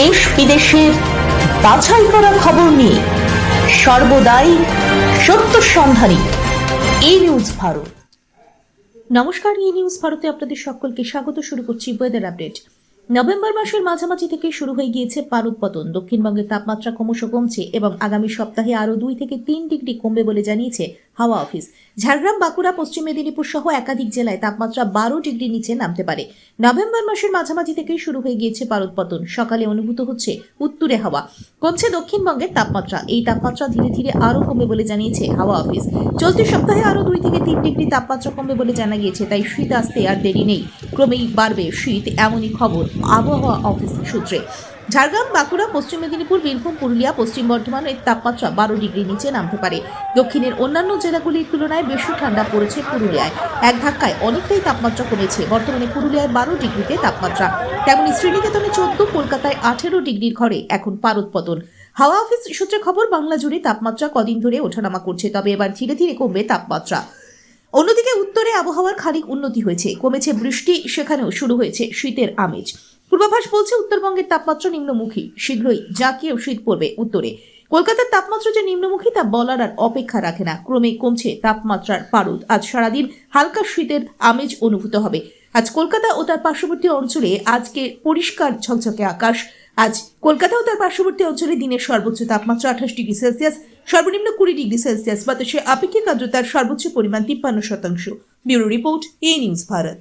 দেশ বিদেশের বাছাই করা খবর নিয়ে সর্বদাই সত্য সন্ধানী এই নিউজ ভারত। নমস্কার এই নিউজ ভারতে আপনাদের সকলকে স্বাগত। শুরু করছি ওয়েদার আপডেট নভেম্বর মাসের মাঝামাঝি থেকে শুরু হয়ে গিয়েছে পারদ পতন। দক্ষিণবঙ্গের তাপমাত্রা ক্রমশ কমছে এবং আগামী সপ্তাহে আরও দুই থেকে তিন ডিগ্রি কমবে বলে জানিয়েছে হাওয়া অফিস। ঝাড়গ্রাম, বাঁকুড়া, পশ্চিম মেদিনীপুর সহ একাধিক জেলায় তাপমাত্রা বারো ডিগ্রি নিচে নামতে পারে। নভেম্বর মাসের মাঝামাঝি থেকেই শুরু হয়ে গিয়েছে পারদ পতন সকালে অনুভূত হচ্ছে উত্তুরে হাওয়া। কমছে দক্ষিণবঙ্গের তাপমাত্রা। এই তাপমাত্রা ধীরে ধীরে আরও কমবে বলে জানিয়েছে হাওয়া অফিস। চলতি সপ্তাহে আরও দুই থেকে তিন ডিগ্রি তাপমাত্রা কমবে বলে জানা গিয়েছে, তাই শীত আসতে আর দেরি নেই। ক্রমেই বাড়বে শীত, এমনই খবর আবহাওয়া অফিস সূত্রে। ঝাড়গ্রাম, বাঁকুড়া, পশ্চিম মেদিনীপুর, বীরভূম, পুরুলিয়া, পশ্চিম বর্ধমান এর তাপমাত্রা বারো ডিগ্রি নিচে নামতে পারে। দক্ষিণের অন্যান্য জেলাগুলির তুলনায় বেশি ঠান্ডা পড়েছে পুরুলিয়ায়। এক ধাক্কায় অনেকটাই তাপমাত্রা কমেছে। বর্তমানে পুরুলিয়ায় বারো ডিগ্রিতে তাপমাত্রা। তেমনি শ্রীনিকেতনে চোদ্দ, কলকাতায় আঠেরো ডিগ্রির ঘরে এখন পারদ হাওয়া অফিস সূত্রে খবর, বাংলা জুড়ে তাপমাত্রা কদিন ধরে ওঠানামা করছে, তবে এবার ধীরে ধীরে কমবে তাপমাত্রা। অন্যদিকে উত্তরে আবহাওয়ার খানিক উন্নতি হয়েছে। কমেছে বৃষ্টি, সেখানেও শুরু হয়েছে শীতের আমেজ। পূর্বাভাস বলছে উত্তরবঙ্গের তাপমাত্রা নিম্নমুখী, শীঘ্রই জাঁকিয়েও শীত পড়বে উত্তরে। কলকাতার তাপমাত্রা যে নিম্নমুখী তা বলার আর অপেক্ষা রাখে না। ক্রমে কমছে তাপমাত্রার পারদ। আজ সারাদিন হালকা শীতের আমেজ অনুভূত হবে। আজ কলকাতা ও তার পার্শ্ববর্তী অঞ্চলে আজকে পরিষ্কার ঝকঝকে আকাশ। আজ কলকাতা ও তার পার্শ্ববর্তী অঞ্চলে দিনের সর্বোচ্চ তাপমাত্রা আঠাশ ডিগ্রি সেলসিয়াস, সর্বনিম্ন কুড়ি ডিগ্রি সেলসিয়াস। বাতাসে আপেক্ষিক আর্দ্রতার সর্বোচ্চ পরিমাণ তিপ্পান্ন শতাংশ। ব্যুরো রিপোর্ট, এ নিউজ ভারত।